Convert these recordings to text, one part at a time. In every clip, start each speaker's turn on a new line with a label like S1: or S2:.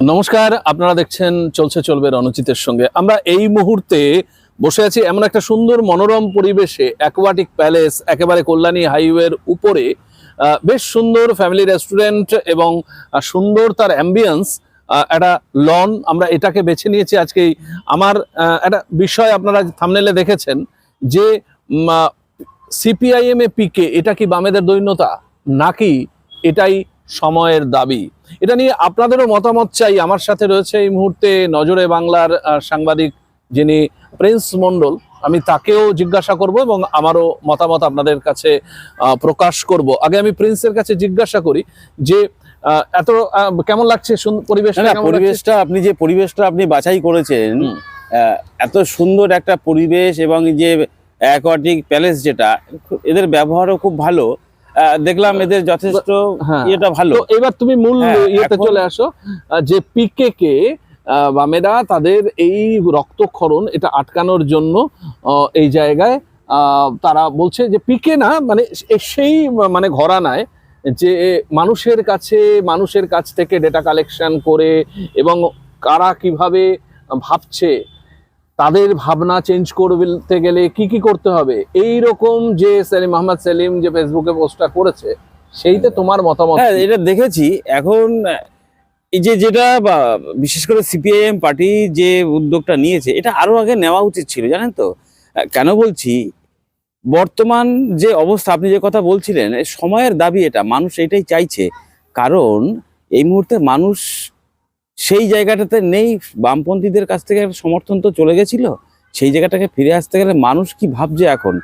S1: নমস্কার, আপনারা দেখছেন চলছে চলবে রণজিতের সঙ্গে। আমরা এই মুহূর্তে বসে আছি এমন একটা সুন্দর মনোরম পরিবেশে অ্যাকোয়াটিক প্যালেস একেবারে কল্যাণী হাইওয়ের উপরে। বেশ সুন্দর ফ্যামিলি রেস্টুরেন্ট এবং সুন্দর তার অ্যাম্বিয়েন্স একটা লন আমরা এটাকে বেছে নিয়েছি আজকেই আমার একটা বিষয় আপনারা থামনেলে দেখেছেন যে সিপিআইএম এ পিকে এটা কি বামেদের দৈন্যতা? নাকি এটাই সময়ের দাবি। এটা নিয়ে আপনাদেরও মতামত চাই। আমার সাথে রয়েছে এই মুহূর্তে নজরে বাংলার সাংবাদিক যিনি প্রিন্স মন্ডল আমি তাকেও জিজ্ঞাসা করব এবং আমারও মতামত আপনাদের কাছে প্রকাশ করব। আগে আমি প্রিন্সের কাছে জিজ্ঞাসা করি যে এত কেমন লাগছে সুন- পরিবেশটা
S2: আপনি যে পরিবেশটা আপনি বাছাই করেছেন এত সুন্দর একটা পরিবেশ এবং যে অ্যাকোয়াটিক প্যালেস যেটা এদের ব্যবহারও খুব ভালো। দেখলাম এদের যথেষ্ট
S1: হ্যাঁ।
S2: ইয়েটা ভালো
S1: এবার তুমি মূল
S2: হ্যাঁ,
S1: ইয়েতে চলে আসো যে পিকে কে বামেরা তাদের এই রক্তক্ষরণ এটা আটকানোর জন্য এই জায়গায় তারা বলছে যে পিকে না মানে সেই মানে ঘরানায় যে মানুষের কাছে মানুষের কাছ থেকে ডেটা কালেকশন করে এবং কারা কীভাবে ভাবছে তাদের ভাবনা চেঞ্জ করতে গেলে কি কি করতে হবে? এই রকম যে সেলিম মোহাম্মদ সেলিম যে ফেসবুকে পোস্টটা করেছে সেইতে তোমার মতামত
S2: হ্যাঁ এটা দেখেছি। এখন এই যে যেটা বিশেষ করে সিপিআইএম পার্টি যে উদ্যোগটা নিয়েছে এটা আরও আগে নেওয়া উচিত ছিল জানেন তো? কেন বলছি? বর্তমান যে অবস্থা আপনি যে কথা বলছিলেন সময়ের দাবি এটা। মানুষ এটাই চাইছে। কারণ এই মুহূর্তে মানুষ সেই জায়গাটাতে নেই, বামপন্থীদের কাছ থেকে সমর্থন তো চলে গেছিল, সেই জায়গাটাকে ফিরে আসতে গেলে মানুষ কি ভাবছে এখন?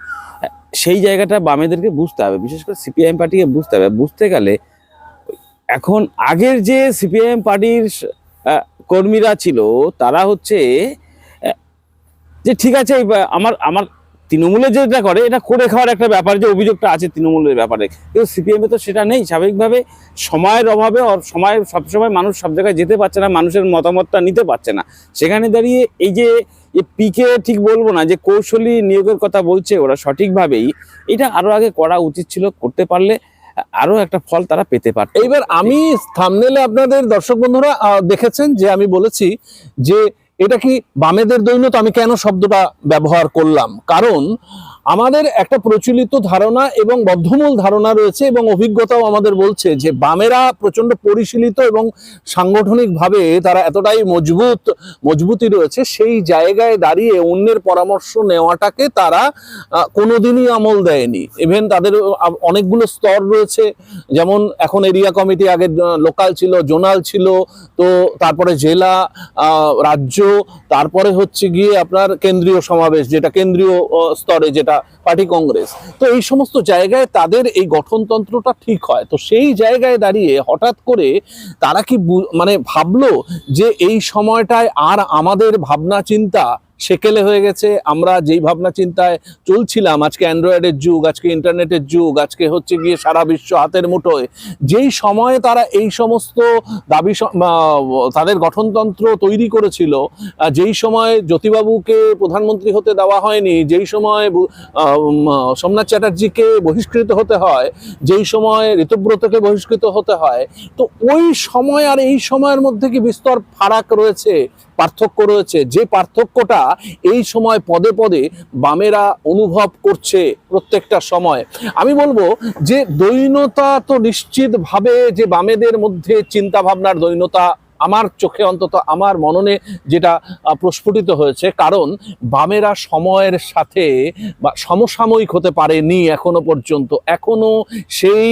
S2: সেই জায়গাটা বামেদেরকে বুঝতে হবে, বিশেষ করে সিপিআইএম পার্টিকে বুঝতে হবে, বুঝতে গেলে এখন আগের যে সিপিআইএম পার্টির কর্মীরা ছিল, তারা হচ্ছে যে ঠিক আছে আমার আমার তৃণমূলে যেটা করে, এটা করে খাওয়ার একটা ব্যাপার, যে অভিযোগটা আছে তৃণমূলের ব্যাপারে। কিন্তু সিপিএম তো সেটা নেই। স্বাভাবিকভাবে সময়ের অভাবে সময়, সবসময় মানুষ সব জায়গায় যেতে পারছে না, মানুষের মতামতটা নিতে পারছে না। সেখানে দাঁড়িয়ে এই যে পিকে ঠিক বলব না, যে কৌশলী নিয়োগের কথা বলছে ওরা সঠিকভাবেই, এটা আরও আগে করা উচিত ছিল, করতে পারলে আরও একটা ফল তারা পেতে পারত।
S1: এইবার আমি থামনেলে আপনাদের দর্শক বন্ধুরা দেখেছেন যে আমি বলেছি যে এটা কি বামেদের দৈন্য তো আমি কেন শব্দটা ব্যবহার করলাম? কারণ আমাদের একটা প্রচলিত ধারণা এবং বদ্ধমূল ধারণা রয়েছে এবং অভিজ্ঞতাও আমাদের বলছে যে বামেরা প্রচণ্ড পরিশীলিত এবং সাংগঠনিকভাবে তারা এতটাই মজবুত মজবুতি রয়েছে। সেই জায়গায় দাঁড়িয়ে অন্যের পরামর্শ নেওয়াটাকে তারা কোনোদিনই আমল দেয়নি। ইভেন তাদের অনেকগুলো স্তর রয়েছে। যেমন এখন এরিয়া কমিটি আগে লোকাল ছিল, জোনাল ছিল, তো তারপরে জেলা রাজ্য, তারপরে হচ্ছে গিয়ে আপনার কেন্দ্রীয় সমাবেশ, যেটা কেন্দ্রীয় স্তরে যেটা পার্টি কংগ্রেস। তো এই সমস্ত জায়গায় তাদের এই গঠনতন্ত্রটা ঠিক হয়। তো সেই জায়গায় দাঁড়িয়ে হঠাৎ করে তারা কি মানে ভাবলো যে এই সময়টায় আর আমাদের ভাবনা চিন্তা সেকেলে হয়ে গেছে। আমরা যেই ভাবনা চিন্তায় চলছিলাম, আজকে অ্যান্ড্রয়েডের যুগ, আজকে ইন্টারনেটের যুগ, আজকে হচ্ছে গিয়ে সারা বিশ্ব হাতের মুঠোয়। যেই সময়ে তারা এই সমস্ত দাবি তাদের গঠনতন্ত্র তৈরি করেছিল যেই সময় জ্যোতিবাবুকে প্রধানমন্ত্রী হতে দেওয়া হয়নি, যেই সময় সোমনাথ চ্যাটার্জিকে বহিষ্কৃত হতে হয়, যেই সময় ঋতব্রতকে বহিষ্কৃত হতে হয়, তো ওই সময় আর এই সময়ের মধ্যে কি বিস্তর ফারাক রয়েছে? পার্থক্য রয়েছে। যে পার্থক্যটা এই সময় পদে পদে বামেরা অনুভব করছে প্রত্যেকটা সময়। আমি বলব যে দৈনতা তো নিশ্চিতভাবে যে বামেদের মধ্যে চিন্তা ভাবনার দৈনতা আমার চোখে অন্তত আমার মননে যেটা প্রস্ফুটিত হয়েছে। কারণ বামেরা সময়ের সাথে বা সমসাময়িক হতে পারেনি এখনও পর্যন্ত। এখনও সেই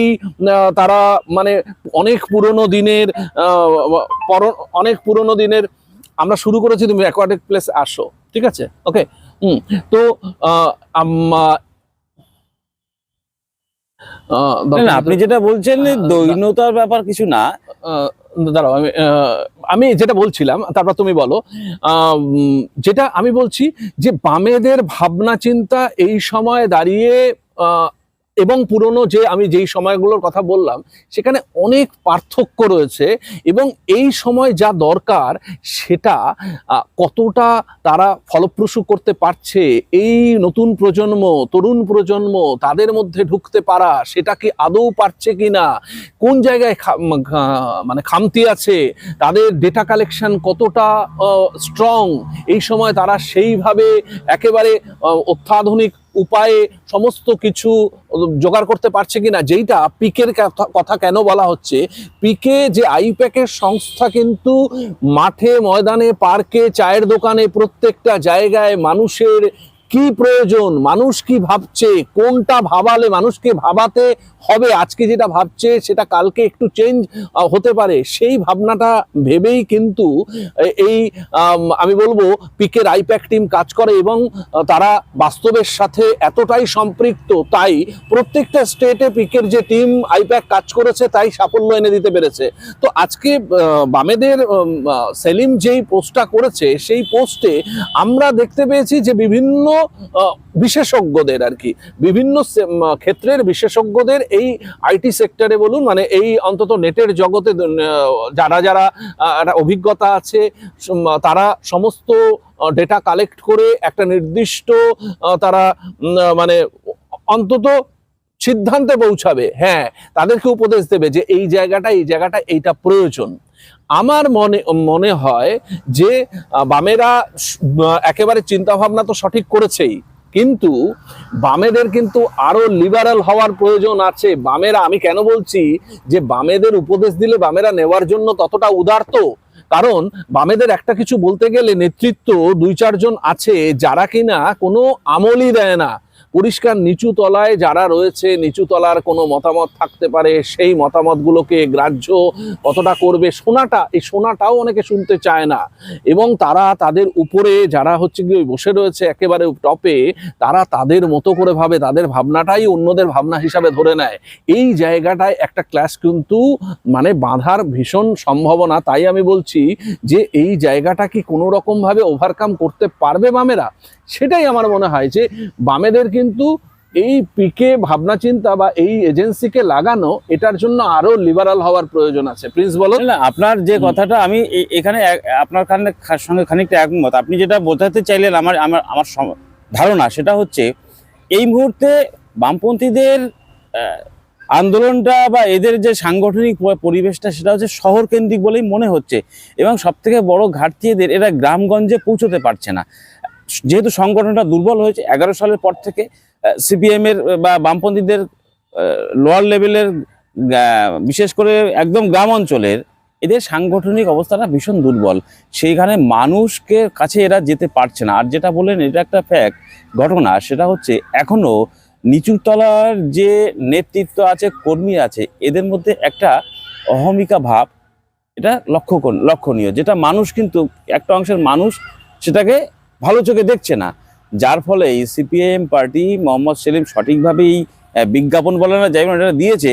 S1: তারা মানে অনেক পুরনো দিনের অনেক পুরনো দিনের আমরা শুরু করেছি তুমি অ্যাকোয়াটিক প্লেস আসো ঠিক আছে? ওকে হুম তো
S2: আপনি যেটা বলছেন দৈন্যতার ব্যাপার কিছু না।
S1: দাঁড়াও আমি আমি যেটা বলছিলাম তারপর তুমি বলো আহ, যেটা আমি বলছি যে বামেদের ভাবনা চিন্তা এই সময় দাঁড়িয়ে আহ, এবং পুরনো যে আমি যেই সময়গুলোর কথা বললাম, সেখানে অনেক পার্থক্য রয়েছে এবং এই সময় যা দরকার সেটা কতটা তারা ফলপ্রসূ করতে পারছে, এই নতুন প্রজন্ম, তরুণ প্রজন্ম তাদের মধ্যে ঢুকতে পারা, সেটা কি আদৌ পারছে কিনা, কোন জায়গায় মানে খামতি আছে, তাদের ডেটা কালেকশন কতটা স্ট্রং এই সময় তারা সেইভাবে একেবারে অত্যাধুনিক উপায়ে সমস্ত কিছু জোগাড় করতে পারছে কিনা, যেইটা পিকের কথা- কেন বলা হচ্ছে, পিকে যে আইপ্যাকের সংস্থা কিন্তু মাঠে, ময়দানে, পার্কে, চায়ের দোকানে প্রত্যেকটা জায়গায় মানুষের কি প্রয়োজন? মানুষ কি ভাবছে? কোনটা ভাবালে মানুষকে ভাবাতে হবে? আজকে যেটা ভাবছে, সেটা কালকে একটু চেঞ্জ হতে পারে। সেই ভাবনাটা ভেবেই কিন্তু এই, আমি বলব, পিকের আইপ্যাক টিম কাজ করে এবং তারা বাস্তবের সাথে এতটাই সম্পৃক্ত। তাই প্রত্যেকটা স্টেটে পিকের যে টিম আইপ্যাক কাজ করেছে, তাই সাফল্য এনে দিতে পেরেছে। তো আজকে বামেদের সেলিম যেই পোস্টটা করেছে, সেই পোস্টে আমরা দেখতে পেয়েছি যে বিভিন্ন বিশেষজ্ঞদের আর কি। বিভিন্ন ক্ষেত্রের বিশেষজ্ঞদের এই আইটি সেক্টরে বলুন মানে এই অন্তত নেটের জগতে যারা যারা অভিজ্ঞতা আছে তারা সমস্ত ডেটা কালেক্ট করে একটা নির্দিষ্ট তারা মানে অন্তত সিদ্ধান্তে পৌঁছাবে। হ্যাঁ তাদেরকে উপদেশ দেবে যে এই জায়গাটা এই জায়গাটা, এইটা প্রয়োজন। আমার মনে মনে হয় যে বামেরা একেবারে চিন্তা ভাবনা তো সঠিক করেছেই। কিন্তু বামেদের কিন্তু আরও লিবারাল হওয়ার প্রয়োজন আছে। বামেরা, আমি কেন বলছি যে বামেদের উপদেশ দিলে বামেরা নেওয়ার জন্য ততটা উদার্ত কারণ বামেদের একটা কিছু বলতে গেলে নেতৃত্ব দুই চারজন আছে যারা কিনা কোনো আমলই দেয় না। পরিষ্কার নিচু তলায় যারা রয়েছে, নিচু তলার কোনো মতামত থাকতে পারে, সেই মতামতগুলোকে গ্রাহ্য কতটা করবে শোনাটা এই শোনাটাও অনেকে শুনতে চায় না। এবং তারা তাদের উপরে যারা হচ্ছে গিয়ে বসে রয়েছে একেবারে টপে, তারা তাদের মতো করে ভাবে, তাদের ভাবনাটাই অন্যদের ভাবনা হিসাবে ধরে নেয়। এই জায়গাটায় একটা ক্লাস কিন্তু মানে বাঁধার ভীষণ সম্ভাবনা, তাই আমি বলছি যে এই জায়গাটা কি কোনো রকম ভাবে ওভারকাম করতে পারবে বামেরা সেটাই আমার মনে হয় যে বামেদের কিন্তু এই পিকে ভাবনা চিন্তা বা এই এজেন্সিকে লাগানো এটার জন্য আরও লিবারাল হওয়ার প্রয়োজন আছে। প্রিন্স বলো।
S2: না, আপনার যে কথাটা আমি এখানে আপনার খা- সঙ্গে খানিকটা একমত। আপনি যেটা বোঝাতে চাইলেন আমার আমার আমার ধারণা সেটা হচ্ছে এই মুহূর্তে বামপন্থীদের আন্দোলনটা বা এদের যে সাংগঠনিক পরিবেশটা সেটা হচ্ছে শহর কেন্দ্রিক বলেই মনে হচ্ছে। এবং সব থেকে বড় ঘাটতি এদের এরা গ্রামগঞ্জে পৌঁছতে পারছে না। যেহেতু সংগঠনটা দুর্বল হয়েছে, এগারো সালের পর থেকে সিপিএম এর বা বামপন্থীদের লোয়ার লেভেলের বিশেষ করে একদম গ্রাম অঞ্চলের, এদের সাংগঠনিক অবস্থাটা ভীষণ দুর্বল। সেইখানে মানুষকে কাছে এরা যেতে পারছে না। আর যেটা বললেন, এটা একটা ফ্যাক্ট ঘটনা, সেটা হচ্ছে এখনও নিচুতলার যে নেতৃত্ব আছে, কর্মী আছে, এদের মধ্যে একটা অহমিকা ভাব, এটা লক্ষ্য লক্ষণীয়। যেটা মানুষ কিন্তু, একটা অংশের মানুষ সেটাকে ভালো চোখে দেখছে না। যার ফলে সিপিএম পার্টি মোহাম্মদ সেলিম সঠিকভাবেই বিজ্ঞাপন বলে না, যাই এটা দিয়েছে।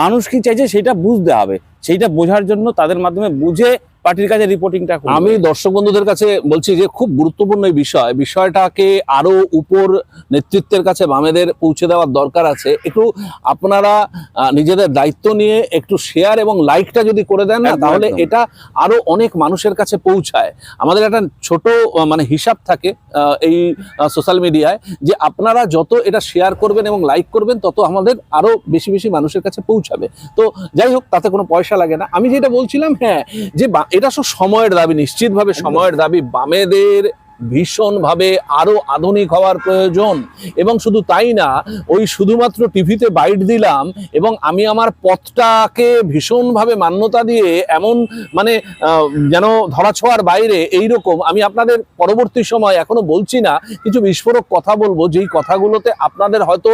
S2: মানুষ কি চাইছে সেটা বুঝতে হবে। সেইটা বোঝার জন্য তাদের মাধ্যমে বুঝে পার্টির কাছে রিপোর্টিংটা
S1: আমি দর্শক বন্ধুদের কাছে বলছি যে খুব গুরুত্বপূর্ণ এই বিষয়। বিষয়টাকে আরও উপর নেতৃত্বের কাছে বামেদের পৌঁছে দেওয়ার দরকার আছে। একটু আপনারা নিজেদের দায়িত্ব নিয়ে একটু শেয়ার এবং লাইকটা যদি করে দেন না তাহলে এটা আরও অনেক মানুষের কাছে পৌঁছায়। আমাদের একটা ছোট মানে হিসাব থাকে এই সোশ্যাল মিডিয়ায় যে আপনারা যত এটা শেয়ার করবেন এবং লাইক করবেন তত আমাদের আরও বেশি বেশি মানুষের কাছে পৌঁছাবে। তো যাই হোক তাতে কোনো পয়সা লাগে না। আমি যেটা বলছিলাম হ্যাঁ যে বা- এটা সব সময়ের দাবি নিশ্চিতভাবে সময়ের দাবি বামেদের ভীষণভাবে আরও আধুনিক হওয়ার প্রয়োজন। এবং শুধু তাই না, ওই শুধুমাত্র টিভিতে বাইট দিলাম এবং আমি আমার পথটাকে ভীষণভাবে মান্যতা দিয়ে এমন মানে যেন ধরাছোঁয়ার বাইরে এই রকম আমি আপনাদের পরবর্তী সময় এখনও বলছি না, কিছু বিস্ফোরক কথা বলব, যেই কথাগুলোতে আপনাদের হয়তো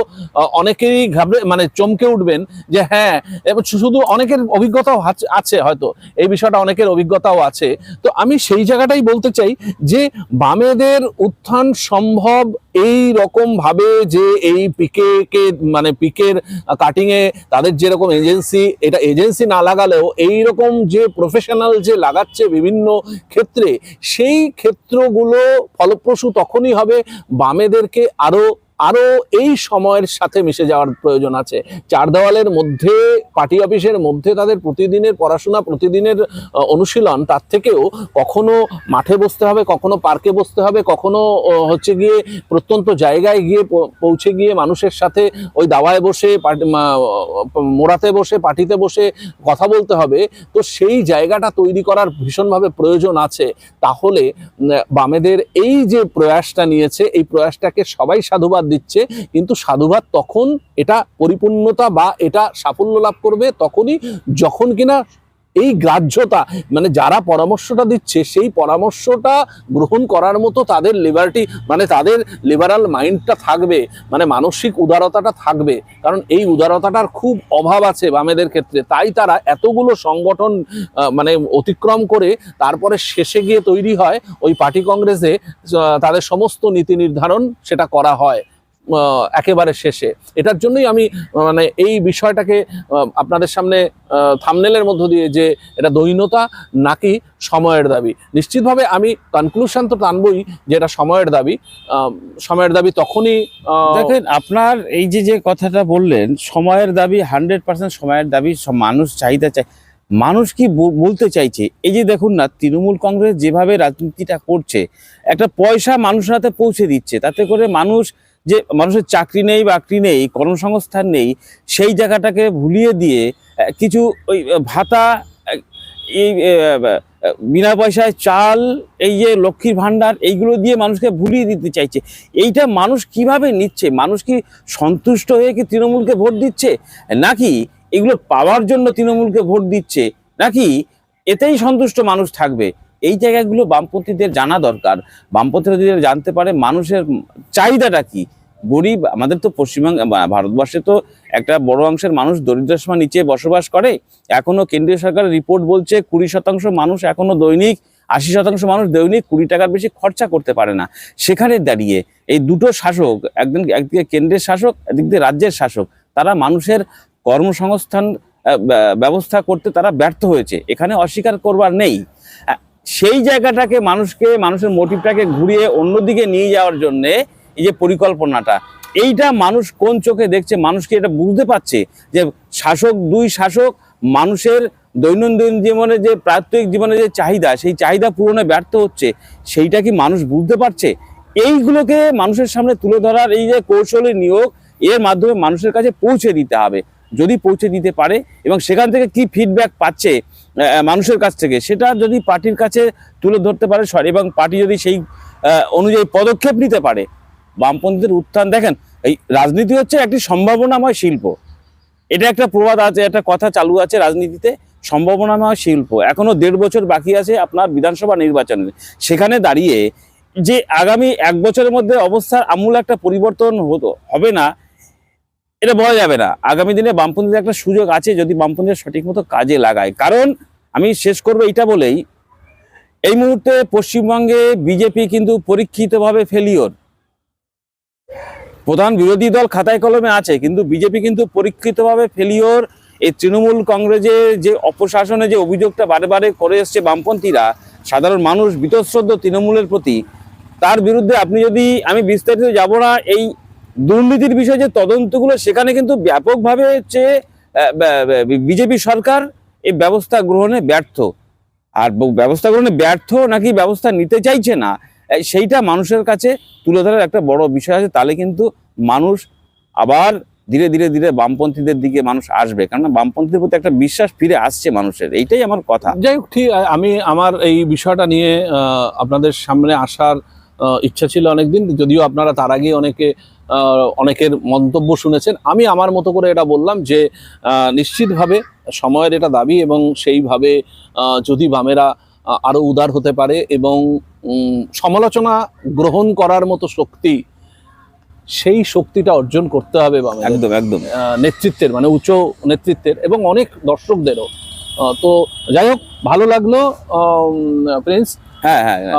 S1: অনেকেরই ঘাবড়ে মানে চমকে উঠবেন যে হ্যাঁ এবং শুধু অনেকের অভিজ্ঞতাও আছে হয়তো, এই বিষয়টা অনেকের অভিজ্ঞতাও আছে। তো আমি সেই জায়গাটাই বলতে চাই যে বামেদের উত্থান সম্ভব এই রকম ভাবে যে এই পিকে কে মানে পিকের কাটিংয়ে তাদের যেরকম এজেন্সি এটা এজেন্সি না লাগালেও এই রকম যে প্রফেশনাল যে লাগাচ্ছে বিভিন্ন ক্ষেত্রে, সেই ক্ষেত্রগুলো ফলপ্রসূ তখনই হবে বামেদেরকে আরও আরও এই সময়ের সাথে মিশে যাওয়ার প্রয়োজন আছে। চার দেওয়ালের মধ্যে, পার্টি অফিসের মধ্যে তাদের প্রতিদিনের পড়াশোনা, প্রতিদিনের অনুশীলন, তার থেকেও কখনো মাঠে বসতে হবে, কখনো পার্কে বসতে হবে, কখনো হচ্ছে গিয়ে প্রত্যন্ত জায়গায় গিয়ে পৌঁছে গিয়ে মানুষের সাথে ওই দাওয়ায় বসে মোড়াতে বসে, পার্টিতে বসে কথা বলতে হবে। তো সেই জায়গাটা তৈরি করার ভীষণভাবে প্রয়োজন আছে। তাহলে বামেদের এই যে প্রয়াসটা নিয়েছে, এই প্রয়াসটাকে সবাই সাধুবাদ দিচ্ছে, কিন্তু সাধুবাদ তখন এটা পরিপূর্ণতা বা এটা সাফল্য লাভ করবে তখনই যখন কিনা এই গ্রাহ্যতা মানে যারা পরামর্শটা দিচ্ছে সেই পরামর্শটা গ্রহণ করার মতো তাদের লিবার্টি মানে তাদের লিবারাল মাইন্ডটা থাকবে মানে মানসিক উদারতাটা থাকবে। কারণ এই উদারতাটার খুব অভাব আছে বামেদের ক্ষেত্রে। তাই তারা এতগুলো সংগঠন মানে অতিক্রম করে তারপরে শেষে গিয়ে তৈরি হয়, ওই পার্টি কংগ্রেসে তাদের সমস্ত নীতি নির্ধারণ সেটা করা হয়। একেবারে শেষে। এটার জন্যই আমি মানে এই বিষয়টাকে আপনাদের সামনে থামনেলের মধ্য দিয়ে যে এটা দৈনতা নাকি সময়ের দাবি। নিশ্চিতভাবে আমি কনক্লুশন তো টানবই যে এটা সময়ের দাবি। সময়ের দাবি তখনই
S2: দেখেন, আপনার এই যে যে কথাটা বললেন, সময়ের দাবি হান্ড্রেড পার্সেন্ট সময়ের দাবি মানুষ চাহিদা চাই মানুষ কি বলতে চাইছে? এই যে দেখুন না, তৃণমূল কংগ্রেস যেভাবে রাজনীতিটা করছে, একটা পয়সা মানুষের হাতে পৌঁছে দিচ্ছে, তাতে করে মানুষ যে মানুষের চাকরি নেই, বাকরি নেই, কর্মসংস্থান নেই, সেই জায়গাটাকে ভুলিয়ে দিয়ে কিছু ওই ভাতা এই বিনা পয়সায় চাল, এই যে লক্ষ্মীর ভাণ্ডার, এইগুলো দিয়ে মানুষকে ভুলিয়ে দিতে চাইছে। এইটা মানুষ কীভাবে নিচ্ছে? মানুষ কি সন্তুষ্ট হয়ে কি তৃণমূলকে ভোট দিচ্ছে? নাকি এগুলো পাওয়ার জন্য তৃণমূলকে ভোট দিচ্ছে? নাকি এতেই সন্তুষ্ট মানুষ থাকবে? এই জায়গাগুলো বামপন্থীদের জানা দরকার। বামপন্থীরা যদি জানতে পারে, মানুষের চাহিদাটা কি? গরিব, আমাদের তো পশ্চিমবঙ্গ ভারতবর্ষে তো একটা বড় অংশের মানুষ দরিদ্র সীমা নিচে বসবাস করে। এখনও কেন্দ্রীয় সরকারের রিপোর্ট বলছে, কুড়ি শতাংশ মানুষ এখনও দৈনিক, আশি শতাংশ মানুষ দৈনিক কুড়ি টাকার বেশি খরচা করতে পারে না। সেখানে দাঁড়িয়ে এই দুটো শাসক, একদিন, একদিকে কেন্দ্রের শাসক, একদিক দিয়ে রাজ্যের শাসক, তারা মানুষের কর্মসংস্থান ব্যবস্থা করতে তারা ব্যর্থ হয়েছে। এখানে অস্বীকার করবার নেই। সেই জায়গাটাকে মানুষকে, মানুষের মোটিভটাকে ঘুরিয়ে অন্যদিকে নিয়ে যাওয়ার জন্যে এই যে পরিকল্পনাটা, এইটা মানুষ কোন চোখে দেখছে, মানুষ কি এটা বুঝতে পারছে যে শাসক দুই শাসক মানুষের দৈনন্দিন জীবনে যে প্রাত্যহিক জীবনে যে চাহিদা, সেই চাহিদা পূরণে ব্যর্থ হচ্ছে, সেইটা কি মানুষ বুঝতে পারছে? এইগুলোকে মানুষের সামনে তুলে ধরার এই যে কৌশলী নিয়োগ, এর মাধ্যমে মানুষের কাছে পৌঁছে দিতে হবে। যদি পৌঁছে দিতে পারে এবং সেখান থেকে কি ফিডব্যাক পাচ্ছে মানুষের কাছ থেকে, সেটা যদি পার্টির কাছে তুলে ধরতে পারে সর- এবং পার্টি যদি সেই অনুযায়ী পদক্ষেপ নিতে পারে, বামপন্থীদের উত্থান, দেখেন, এই রাজনীতি হচ্ছে একটি সম্ভাবনাময় শিল্প। এটা একটা প্রবাদ আছে, একটা কথা চালু আছে রাজনীতিতে, সম্ভাবনাময় শিল্প। এখনও দেড় বছর বাকি আছে আপনার বিধানসভা নির্বাচনের সেখানে দাঁড়িয়ে যে আগামী এক বছরের মধ্যে অবস্থার আমূল একটা পরিবর্তন হতো, হবে না এটা বলা যাবে না। আগামী দিনে বামপন্থীদের একটা সুযোগ আছে যদি বামপন্থীরা সঠিক মতো কাজে লাগায়। কারণ আমি শেষ করব এটা বলেই, এই মুহূর্তে পশ্চিমবঙ্গে বিজেপি কিন্তু পরীক্ষিতভাবে ফেলিওর প্রধান বিরোধী দল খাতায় কলমে আছে, কিন্তু বিজেপি কিন্তু পরীক্ষিতভাবে ফেলিওর এই তৃণমূল কংগ্রেসের যে অপশাসনে যে অভিযোগটা বারে বারে করে এসছে বামপন্থীরা, সাধারণ মানুষ বীতশ্রদ্ধ তৃণমূলের প্রতি, তার বিরুদ্ধে আপনি যদি, আমি বিস্তারিত যাব না, এই দুর্নীতির বিষয়ে যে তদন্তগুলো, সেখানে কিন্তু ব্যাপকভাবে হচ্ছে বিজেপি সরকার এই ব্যবস্থা গ্রহণে ব্যর্থ। আর ব্যবস্থা গ্রহণে ব্যর্থ নাকি ব্যবস্থা নিতে চাইছে না সেইটা মানুষের কাছে তুলে ধরার একটা বড় বিষয় আছে। তাহলে কিন্তু মানুষ আবার ধীরে ধীরে ধীরে বামপন্থীদের দিকে মানুষ আসবে। কেননা বামপন্থীদের প্রতি একটা বিশ্বাস ফিরে আসছে মানুষের। এইটাই আমার কথা।
S1: যাই হোক, ঠিক, আমি আমার এই বিষয়টা নিয়ে আপনাদের সামনে আসার ইচ্ছা ছিল অনেকদিন। যদিও আপনারা তার আগে অনেকে অনেকের মন্তব্য শুনেছেন। আমি আমার মতো করে এটা বললাম যে নিশ্চিতভাবে সময়ের এটা দাবি এবং সেইভাবে যদি বামেরা আরও উদার হতে পারে এবং সমালোচনা গ্রহণ করার মতো শক্তি সেই শক্তিটা অর্জন করতে হবে বামেদের।
S2: একদম একদম।
S1: নেতৃত্বের মানে উচ্চ নেতৃত্বের এবং অনেক দর্শকদেরও। তো যাই হোক ভালো লাগল প্রিন্স।
S2: হ্যাঁ হ্যাঁ হ্যাঁ।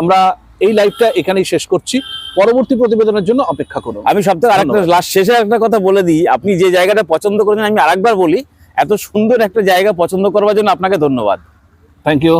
S1: আমরা এই লাইভটা এখানেই শেষ করছি। পরবর্তী প্রতিবেদনের জন্য অপেক্ষা করুন।
S2: আমি সপ্তাহে আরেকটা। লাস্ট শেষে একটা কথা বলে দিই। আপনি যে জায়গাটা পছন্দ করেছেন আমি আরেকবার বলি এত সুন্দর একটা জায়গা পছন্দ করবার জন্য আপনাকে ধন্যবাদ।
S1: Thank you